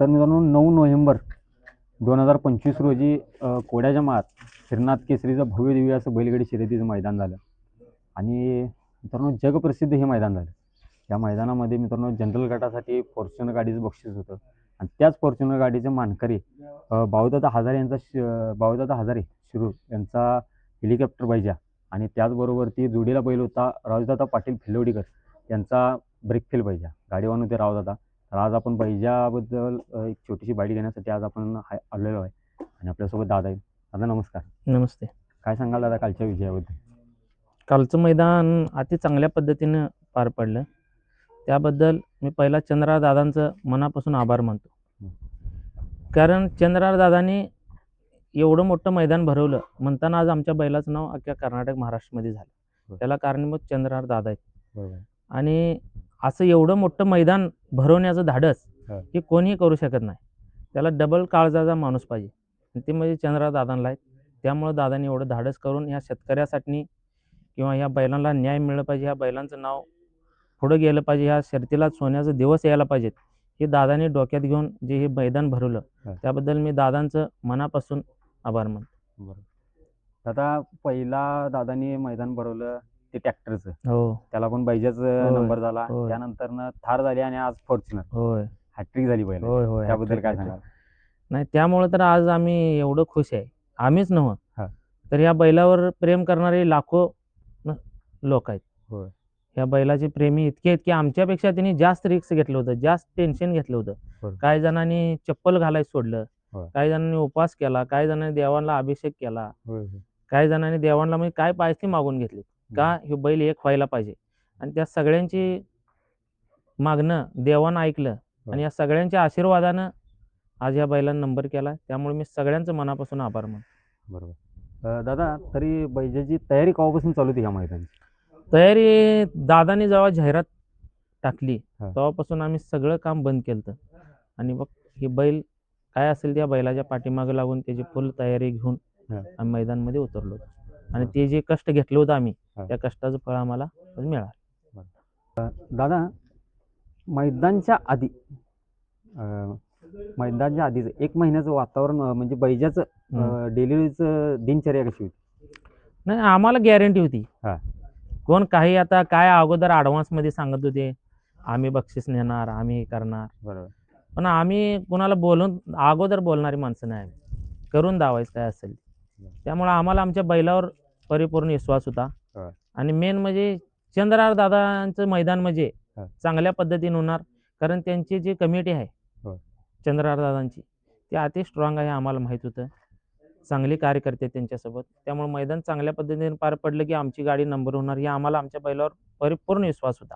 तर मित्रांनो नऊ नोव्हेंबर दोन हजार पंचवीस रोजी कोड्याच्या मात श्रीनाथ केसरीचं भव्य दिव्य असं बैलगाडी शर्यतीचं मैदान झालं. आणि मित्रांनो जगप्रसिद्ध हे मैदान झालं. या मैदानामध्ये मित्रांनो जनरल गटासाठी फॉर्च्युनर गाडीचं बक्षीस होतं. आणि त्याच फॉर्च्युनर गाडीचे मानकरी बावदादा हजारे यांचा श- बाळूदादा हजारे शिरूर यांचा हेलिकॉप्टर पाहिजे आणि त्याचबरोबर ती जोडीला बैल होता राजदादा पाटील फिलोडीकर यांचा ब्रेक फेल पाहिजे गाडीवान होते रावदादा. तर आज आपण बैजाबद्दल एक छोटीशी बाईट घेण्यासाठी आज आपण हा- आलेलो आहे. आणि आपल्यासोबत दादा आहे दादा नमस्कार. नमस्ते. काय सांगाल दादा कालच्या विजयाबद्दल? कालचं मैदान अति चांगल्या पद्धतीनं पार पडलं. त्याबद्दल मी पहिला चंद्रराव दादांचं मनापासून आभार मानतो. कारण चंद्रराव दादांनी एवढं मोठं मैदान भरवलं. म्हणताना आज आमच्या बैलाचं नाव अख्ख्या कर्नाटक महाराष्ट्रामध्ये झालं. त्याला कारणीभूत चंद्रराव दादा आहेत. बरोबर. आणि असं एवढं मोठं मैदान भरवण्याचं धाडस हा. कोणीही करू शकत नाही. त्याला डबल काळजाचा माणूस पाहिजे. आणि ते म्हणजे चंद्रराव दादांना आहेत. त्यामुळं दादांनी एवढं धाडस करून ह्या शेतकऱ्यासाठी किंवा ह्या बैलांना न्याय मिळलं पाहिजे ह्या बैलांचं नाव पुढं गेलं पाहिजे ह्या शर्तीला सोन्याचे दिवस यायला पाहिजेत हे दादांनी डोक्यात घेऊन जे हे मैदान भरवलं. त्याबद्दल मी दादांचं मनापासून आभार मानतो. बरोबर दादा पहिला दादानी मैदान भरवलं ते ट्रॅक्टरचं. हो. त्याला पण बैजाचं होय, नंबर झाला. होय. त्यानंतर थार झाली आणि आज फॉर्च्युनर. होय. हॅट्रिक झाली पहिला. होय होय. त्याबद्दल काय सांगाल? नाही त्यामुळं तर आज आम्ही एवढं खुश आहे. आम्हीच नव्ह. हा. तर या बैलावर प्रेम करणारे लाखो लोक आहेत. होय. या बैलाचे प्रेमी इतके आहेत की आमच्यापेक्षा त्यांनी जास्त रिक्स घेतलं होतं जास्त टेन्शन घेतलं होतं. बरोबर. काही जणांनी चप्पल घालायला सोडलं. होय. काही जणांनी उपवास केला. काही जणांनी देवांना अभिषेक केला. काही जणांनी देवांना म्हणजे काय ते मागून घेतले. का हे बैल एक व्हायला पाहिजे? आणि त्या सगळ्यांची मागणं देवानं ऐकलं आणि या सगळ्यांच्या आशीर्वादानं आज या बैलानं नंबर केला. त्यामुळे मी सगळ्यांचं मनापासून आभार मानतो. बरोबर. दादा तरी बैजाची तयारी केव्हापासून चालू होती ह्या मैदानाची? तयारी दादानी जेव्हा जाहिरात टाकली हा. तेव्हापासून आम्ही सगळं काम बंद केलं आणि बघ हे बैल काय असेल त्या बैलाच्या पाठीमागे लागून त्याची फुल तयारी घेऊन हा. आम्ही मैदानमध्ये उतरलो आणि ते जे कष्ट घेतलं होतं आम्ही हा. त्या कष्टाचं फळ आम्हाला मिळालं. दादा मैदानच्या आधी मैदानच्या आधीच एक महिन्याचं वातावरण म्हणजे बैजाचं डेलीचं दिनचर्या कशी होती? नाही आम्हाला गॅरंटी होती. हा. कोण काही आता काय अगोदर advance मध्ये सांगत होते आम्ही बक्षीस नेणार आम्ही हे करणार. बरोबर. पण आम्ही कुणाला बोलून अगोदर बोलणारी माणसं नाही करून दावायचं काय असेल त्यामुळे आम्हाला आमच्या बैलावर परिपूर्ण विश्वास होता. आणि मेन म्हणजे चंद्रार दादांचं मैदान म्हणजे. चांगल्या पद्धतीने होणार. कारण त्यांची जी कमिटी आहे हो. चंद्रार दादांची ती अति स्ट्रॉंग आहे आम्हाला माहीत होतं. चांगले कार्यकर्ते त्यांच्यासोबत. त्यामुळे मैदान चांगल्या पद्धतीने पार पडलं की आमची गाडी नंबर होणार. ही आम्हाला आमच्या बैलावर परिपूर्ण विश्वास होता.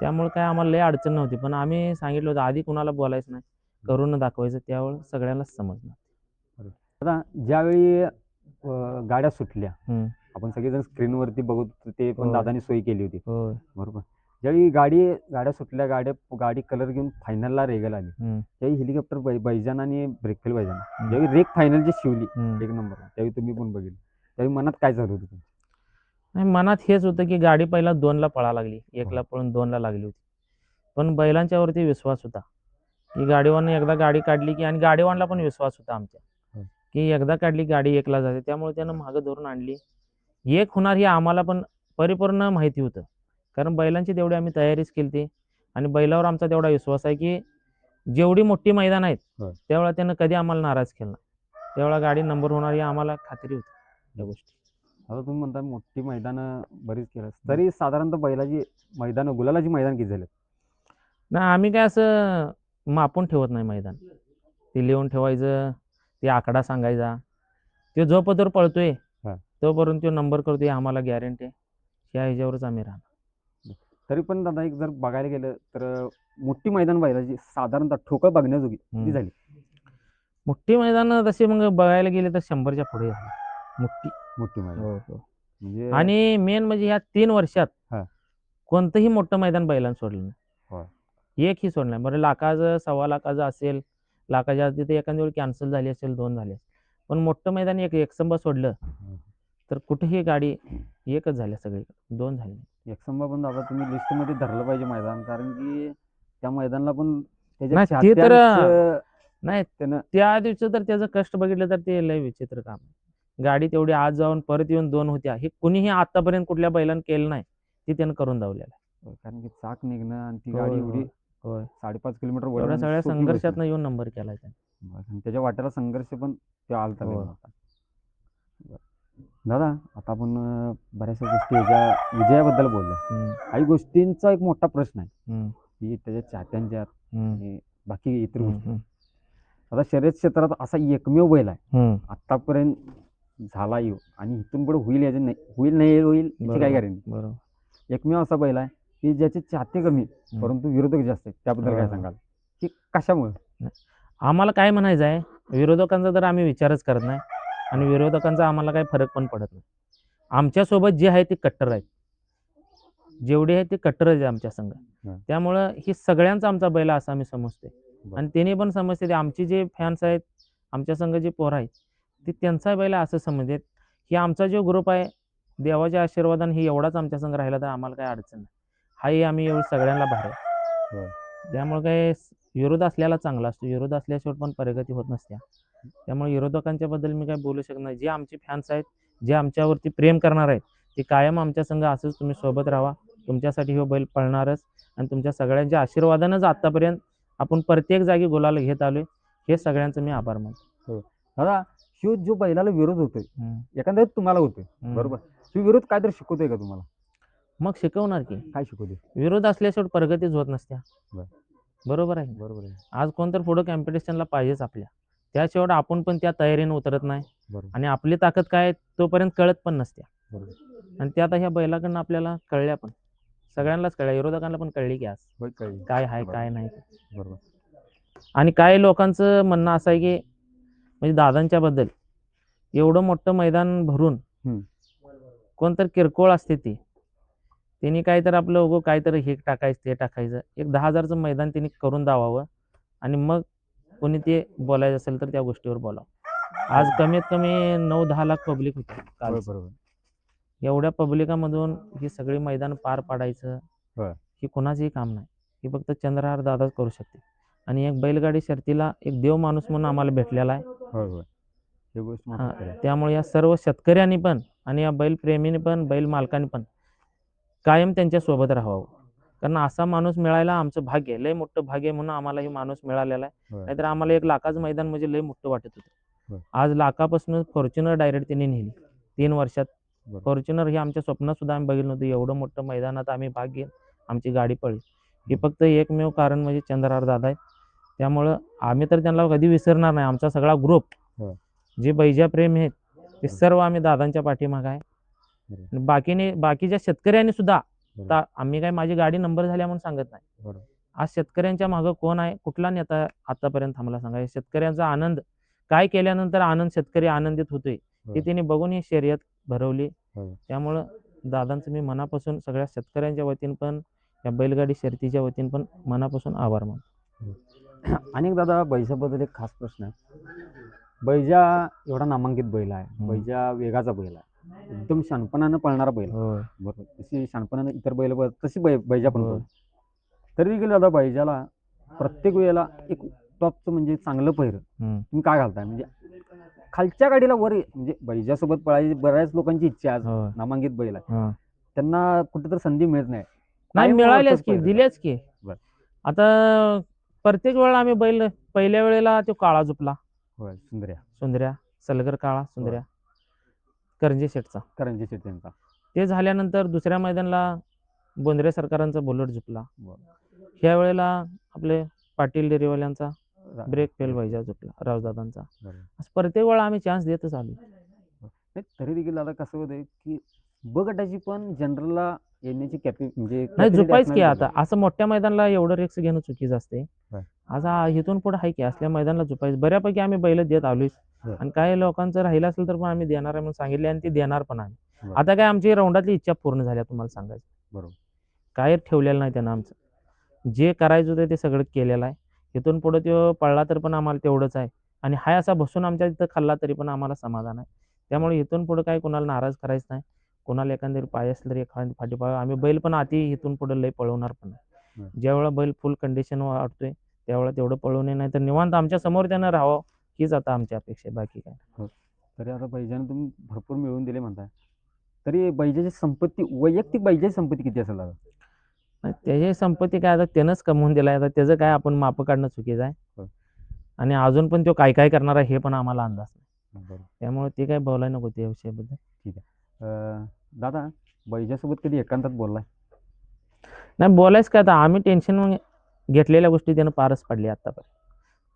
त्यामुळे काय आम्हाला लय अडचण नव्हती. पण आम्ही सांगितलं होतं आधी कुणाला बोलायचं नाही. करून दाखवायचं. त्यावेळेस सगळ्यांनाच समजणार दादा ज्यावेळी गाड्या सुटल्या. आपण सगळेजण स्क्रीनवरती बघत होतो ते पण होय. दादानी सोय केली होती. होय. बरोबर. ज्यावेळी गाडी गाड्या सुटल्या गाड्या गाडी कलर घेऊन फायनलला रेगल आली. हम्म. त्यावेळी हेलिकॉप्टर बै बैजान आणि ब्रेकफेल बैजान. ज्यावेळी रेक फायनल जी शिवली हम्म. एक नंबर त्यावेळी तुम्ही पण बघितलं. त्यावेळी मनात काय झालं होतं तुमच्या? नाही मनात हेच होतं की गाडी पहिला दोनला पळा लागली. एकला पळून दोनला लागली होती. पण बैलांच्या वरती विश्वास होता. की गाडीवानं एकदा गाडी काढली की आणि गाडीवानला पण विश्वास होता आमच्या. हं. की एकदा काढली गाडी एकला जाते. त्यामुळे त्यानं मागं धरून आणली. एक होणार हे आम्हाला पण परिपूर्ण माहिती होतं. कारण बैलांची तेवढी आम्ही तयारीच केली ती आणि बैलावर आमचा तेवढा विश्वास आहे की जेवढी मोठी मैदान आहेत हं. त्यावेळा त्यानं कधी आम्हाला नाराज केला. त्यावेळा गाडी नंबर होणार ही आम्हाला खात्री होती. या गोष्टी. आता तुम्ही म्हणता मोठी मैदानं बरीच केलं. तरी साधारणतः बैलाची मैदानं गुलालाची मैदान किती झाले? नाही आम्ही काय असं मापून ठेवत नाही मैदान. ते लिहून ठेवायचं ते आकडा सांगायचा. तो जोपर्यंत पळतोय. तोपर्यंत तो नंबर करतोय आम्हाला गॅरंटी आहे. त्या ह्याच्यावरच आम्ही राहणार. तरी पण दादा एक जर बघायला गेलं तर मोठी मैदान बैलाची साधारणतः ठोकळ बघण्याजोगी हम्म. झाली? मोठी मैदान तशी मग बघायला गेले तर शंभरच्या पुढे झाली मोठी. मोठी मैदान. म्हणजे आणि मेन म्हणजे ह्या तीन वर्षात हा. कोणतंही मोठं मैदान बैलांना सोडलं होय. नाही एकही सोडलं नाही. बरं लाखाचं सव्वा लाखाचं असेल लाखाच्या आधी ते एखाद्या वेळी कॅन्सल झाली असेल दोन झाले पण मोठं मैदान एक एकसंब सोडलं तर कुठेही गाडी एकच झाल्या सगळीकडे दोन झाली एकसंबा पण दादा तुम्ही लिस्टमध्ये धरलं पाहिजे मैदान कारण की त्या मैदानाला पण ते तर- नाही त्यानं त्या दिवशी तर त्याचं कष्ट बघितलं तर ते लय विचित्र काम. गाडी तेवढी आज जाऊन परत येऊन दोन होत्या हे कुणीही आतापर्यंत कुठल्या बैलानं केलं नाही ते त्यानं करून दावलेलं आहे. कारण की चाक निघणं आणि ती गाडी एवढी होय साडेपाच किलोमीटर सगळ्या संघर्षातनं येऊन नंबर त्यानं. आणि त्याच्या वाट्याला संघर्ष पण ते आलता. दादा आता आपण बऱ्याचशा गोष्टी याच्या विजयाबद्दल बोललो हम्म, काही गोष्टींचा एक मोठा प्रश्न आहे. की त्याच्या चाहत्यांच्या बाकी इतर गोष्टी. आता शर्यत क्षेत्रात असा एकमेव बैल आहे. आतापर्यंत झाला येऊ आणि इथून पुढे होईल याचे नाही होईल नाही होईल याची काय. गॅरंटी बरोबर. एकमेव असा बैल आहे की ज्याचे चाहते कमी परंतु विरोधक जास्त आहेत. त्याबद्दल काय. सांगाल? की कशामुळे? आम्हाला काय म्हणायचं आहे? विरोधकांचा तर आम्ही विचारच करत नाही. आणि विरोधकांचा आम्हाला काही फरक पण पडत नाही. आमच्यासोबत जे आहे ते कट्टर आहेत. जेवढे आहेत ते कट्टरच आहे आमच्या संघ. हा. त्यामुळं ही सगळ्यांचा आमचा बैल आहे असं आम्ही समजतोय. बरं. आणि त्यांनी पण समजते ते आमचे जे फॅन्स आहेत आमच्या संघ जे पोरं आहेत ते त्यांचा बैल आहे असं समजतात की आमचा जो ग्रुप आहे देवाच्या आशीर्वादाने ही एवढाच आमच्या संघ राहिला तर आम्हाला काही अडचण नाही. हाही आम्ही एवढं सगळ्यांना भार आहे. त्यामुळे काय विरोध असल्याला चांगला असतो. विरोध असल्याशिवाय पण प्रगती होत नसते. त्यामुळे विरोधकांच्या बद्दल मी काय बोलू शकत नाही. जे आमचे फॅन्स आहेत जे आमच्यावरती प्रेम करणार आहेत ते कायम आमच्या संघ असंच तुम्ही सोबत राहा. तुमच्यासाठी हो बैल पळणारच आणि तुमच्या सगळ्यांच्या आशीर्वादानंच आतापर्यंत आपण प्रत्येक जागी गुलाल घेत आलोय. हे सगळ्यांचं मी आभार मानतो. दादा ह्यो जो बैलाला विरोध होतोय. एखाद्या तुम्हाला होतोय. बरोबर? ह्यो विरोध काहीतरी शिकवतोय का तुम्हाला? मग शिकवणार की. काय शिकवते विरोध असल्याशिवाय प्रगतीच होत नसत्या. बरं. बरोबर आहे. बरोबर आहे. आज कोण तर पुढं कॉम्पिटिशनला पाहिजेच आपल्या. त्याशिवाय आपण पण त्या तयारीने उतरत नाही. बरोबर. आणि आपली ताकद काय आहे तोपर्यंत कळत पण नसते बरोबर. आणि ते आता ह्या बैलाकडनं आपल्याला कळल्या पण. सगळ्यांनाच कळल्या विरोधकांना पण कळली की आज होय काय आहे. काय नाही. बरोबर. आणि काही लोकांचं म्हणणं असं आहे की म्हणजे दादांच्या बद्दल एवढं मोठं मैदान भरून हम्म. कोणतर किरकोळ असते ती. त्यांनी काय तर आपलं उगं काहीतरी हे टाकायचं ते टाकायचं. एक दहा हजारचं मैदान त्यांनी करून दावावं. आणि मग कोणी ते बोलायचं असेल तर त्या गोष्टीवर बोलावं आज कमीत कमी नऊ दहा लाख पब्लिक होती एवढ्या पब्लिकामधून ही सगळी मैदान पार पाडायचं. ही कोणाचंही काम नाही. ही फक्त चंद्रहार दादाच करू शकते. आणि एक बैलगाडी शर्तीला एक देव माणूस म्हणून आम्हाला भेटलेला आहे. त्यामुळे या सर्व शेतकऱ्यांनी पण आणि या बैल प्रेमीने पण बैल मालकांनी पण कायम त्यांच्यासोबत राहावं. कारण असा माणूस मिळायला आमचं भाग्य आहे. लय मोठं भाग्य आहे म्हणून आम्हाला हे माणूस मिळालेला आहे. नाहीतर आम्हाला एक लाखाचं मैदान म्हणजे लय मोठं वाटत. होतं. आज लाखापासून फॉर्च्युनर डायरेक्ट त्यांनी नेली. तीन वर्षात. फॉर्च्युनर हे आमच्या स्वप्नात सुद्धा आम्ही बघितलं नव्हतं. एवढं मोठं मैदानात आम्ही भाग घेऊन आमची गाडी पळली. हे फक्त एकमेव कारण म्हणजे चंद्रहार दादा आहे त्यामुळं आम्ही तर त्यांना कधी विसरणार नाही. आमचा सगळा ग्रुप. जे बैजा प्रेम आहेत ते सर्व आम्ही दादांच्या पाठीमाग आहे. बाकीने बाकीच्या शेतकऱ्यांनी सुद्धा आता आम्ही काय माझी गाडी नंबर झाल्या म्हणून सांगत नाही. आज शेतकऱ्यांच्या मागं कोण आहे? कुठला नेता आतापर्यंत आम्हाला सांगा? शेतकऱ्यांचा आनंद काय केल्यानंतर आनंद शेतकरी आनंदित होतोय ते. त्यांनी बघून ही शर्यत भरवली. त्यामुळं दादांचं मी मनापासून सगळ्या शेतकऱ्यांच्या वतीनं पण या बैलगाडी शर्यतीच्या वतीनं पण मनापासून आभार मानतो. अनेक दादा बैजाबद्दल एक खास प्रश्न आहे. बैजा एवढा नामांकित बैल आहे. बैजा वेगाचा बैल आहे. एकदम शानपणानं पळणारा बैल. होय बरोबर तशी शानपणानं इतर बैल पळ- तशी बै बैजा पण होय. पळते. तरी देखील दादा बैजाला प्रत्येक वेळेला एक टॉपचं म्हणजे चांगलं पहिरं हम्म. तुम्ही काय घालताय म्हणजे खालच्या गाडीला वर म्हणजे बैजासोबत पळायची बऱ्याच लोकांची इच्छा आहे आज होय नामांकित बैल आहे हा. त्यांना कुठेतरी संधी मिळत नाही नाही कायम मिळाल्याच की. दिल्याच की बरं. आता प्रत्येक वेळा आम्ही बैल पहिल्या वेळेला तो काळा झुपला होय सुंदर्या सुंदर्या सलगर काळा सुंदर्या करंजे शेटचा करंजी शेट यांचा. ते झाल्यानंतर दुसऱ्या मैदानाला बोंद्रे सरकारांचा बुलेट झुपला. बरं. ह्या वेळेला आपले पाटील डेरीवाल्यांचा रा- ब्रेक फेल व्हायचा झुपला रावदादांचा बरोबर. असं प्रत्येक वेळा आम्ही चान्स देतच आलो. नाही तरी देखील दादा कसं होतंय की ब गटाची पण जनरलला येण्याची कॅपि म्हणजे नाही capacity झुपायच की असणारी आता. असं मोठ्या मैदानाला एवढं रिक्स घेणं चुकीचं असते होय. आज हा इथून पुढे आहे की असल्या मैदानाला झुपायचं. बऱ्यापैकी आम्ही बैल देत आलोय आणि काही लोकांचं राहिलं असेल तर पण आम्ही देणार आहे म्हणून सांगितले आणि ते देणार पण आहे होय. आता काय आमची राऊंडातली इच्छा पूर्ण झाल्या तुम्हाला सांगायचं. बरोबर. काय ठेवलेलं नाही त्यानं आमचं. जे करायचं होतं ते सगळं केलेलं आहे. इथून पुढे तो पळला तर पण आम्हाला तेवढंच आहे. आणि हाय असा बसून आमच्या तिथं खाल्ला तरी पण आम्हाला समाधान आहे. त्यामुळे इथून पुढे काही कोणाला नाराज करायचं नाही. कोणाला एखादी पाय असलं तरी एखादी फाटी पाय आम्ही बैल पण आधी इथून पुढे लय पळवणार पण ज्यावेळेला बैल फुल कंडिशन वाटतोय त्यावेळेला तेवढं पळू नये नाही तर निवांत आमच्यासमोर त्यानं राहावं. हीच आता आमची अपेक्षा आहे बाकी काय. तरी आता बैजानं तुम्ही भरपूर मिळवून दिले म्हणताय. तरी बैजाची संपत्ती वैयक्तिक बैजाची संपत्ती किती असेल दादा? नाही, त्याची संपत्ती काय आता त्यानंच कमवून दिलाय. आता त्याचं काय आपण माप काढणं चुकीचं आहे. हो. आणि अजून पण तो काय काय करणार आहे हे पण आम्हाला अंदाज नाही. बरोबर. त्यामुळे ते काय बोलायला नको त्या विषयाबद्दल. अं, दादा बैजासोबत कधी एकांतात बोललाय? नाही बोलायच काय आता? आम्ही टेन्शन घेतलेल्या गोष्टी त्यानं पारच पाडली आत्तापर्यंत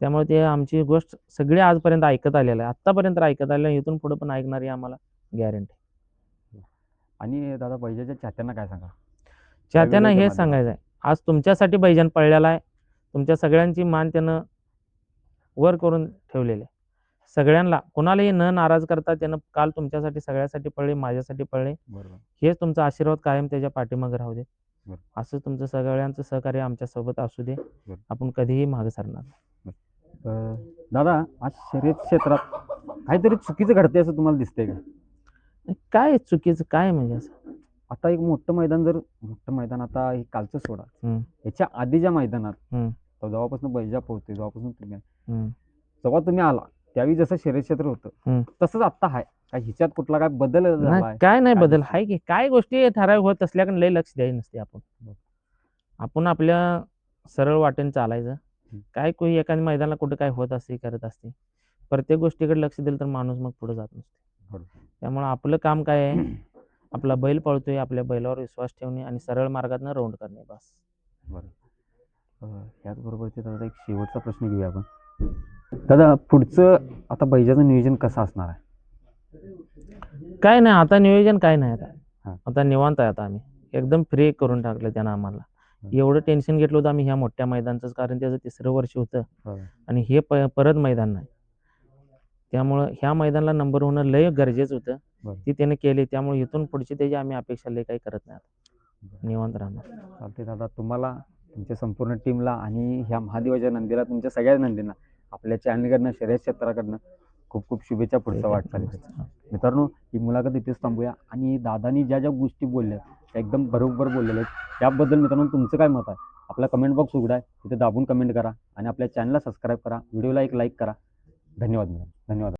त्यामुळे ते आमची गोष्ट सगळी आजपर्यंत ऐकत आलेलं आहे आत्तापर्यंत ऐकत आलेलं आहे इथून पुढे पण ऐकणारी आम्हाला गॅरंटी आणि दादा बैजाच्या चाहत्यांना काय सांगा? चाहत्यांना हेच सांगायचं आहे. आज तुमच्यासाठी बैजन पळलेला आहे. तुमच्या सगळ्यांची मान त्यानं वर करून ठेवलेली आहे. सगळ्यांना कोणालाही न नाराज करता त्यानं काल तुमच्यासाठी सगळ्यासाठी पळले माझ्यासाठी पळले. हेच तुमचा आशीर्वाद कायम त्याच्या पाठीमागे राहू दे. असं तुमचं सगळ्यांचं सहकार्य आमच्यासोबत असू दे. आपण कधीही मागे सरणार नाही. दादा आज शर्यत क्षेत्रात काहीतरी चुकीचं घडते असं तुम्हाला दिसतंय का काय चुकीचं काय म्हणजे असं आता एक मोठं मैदान जर मोठं मैदान आता हे कालचं सोडा हम्म. ह्याच्या आधीच्या मैदानात हम्म. जेव्हापासून बैजा पोहतोय जेव्हापासून तुम्ही हम्म. जेव्हा तुम्ही आला त्यावेळी जसं शर्यत क्षेत्र होतं हम्म. तसंच आता आहे काय ह्याच्यात कुठला काय बदल झालाय नाही काय नाही काय बदल? आहे की काय गोष्टी ठराविक होत असल्याकडे लय लक्ष द्यायला नसते आपण. आपण आपल्या सरळ वाटेने चालायचं. काय कोणी एखाद्या मैदानाला कुठं काय होत असते करत असते प्रत्येक गोष्टीकडे लक्ष दिलं तर माणूस मग पुढे जात नसते. बरोबर. त्यामुळे आपलं काम काय आहे? आपला बैल पळतोय आपल्या बैलावर विश्वास ठेवणे आणि सरळ मार्गातनं राऊंड करणे बस. बरं. अं, याचबरोबर ते दादा एक शेवटचा प्रश्न घेऊया आपण. दादा पुढचं आता बैजाचं नियोजन कसं असणार आहे? काय नाही आता नियोजन काय नाही. आता. आता निवांत आहे आता आम्ही. एकदम फ्री करून टाकलं त्यानं आम्हाला. एवढं टेन्शन घेतलं होतं आम्ही ह्या मोठ्या मैदानचंच कारण त्याचं तिसरं वर्ष होतं. बरं. आणि हे प परत मैदान नाही. त्यामुळं ह्या मैदानाला नंबर होणं लय गरजेचं होतं. ती त्याने केली त्यामुळे इथून पुढची त्याची आम्ही अपेक्षा लय काही करत नाही. निवांत राहणार. चालते दादा तुम्हाला तुमच्या संपूर्ण टीमला आणि ह्या महादेवाच्या नंदीला तुमच्या सगळ्या नंदींना आपल्या चॅनलकडनं शर्यत क्षेत्राकडनं खूप खूप शुभेच्छा पुढचा वाटचालीसाठी. हा. मित्रांनो ही मुलाखत इथेच थांबूया. आणि दादानी ज्या ज्या गोष्टी बोलल्या एकदम बरोबर बोललेले आहेत. त्याबद्दल मित्रांनो तुमचं काय मत आहे? आपला कमेंट बॉक्स उघडा आहे तिथे दाबून कमेंट करा आणि आपल्या चॅनलला सबस्क्राईब करा. व्हिडिओला एक लाईक करा. धन्यवाद मित्रांनो. धन्यवाद.